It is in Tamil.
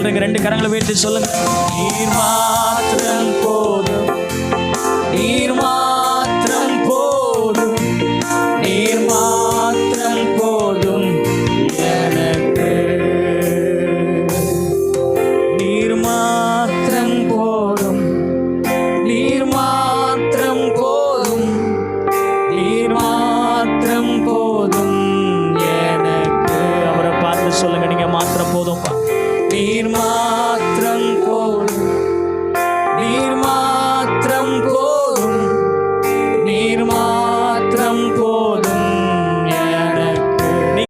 ரெண்டு கரங்களை உயர்த்தி சொல்லுங்க. நீர் மாத்திரம் போதும். நீர் மாத்திரம் போதும். நீர் மாத்திரம் போதும். எனக்கு நீர் மாத்திரம் போதும். நீர் மாத்திரம் போதும். நீர் மாத்திரம் போதும். எனக்கு அவரை பார்த்து சொல்லுங்க நீங்க மாத்திரம் போதும் நீர் மாறி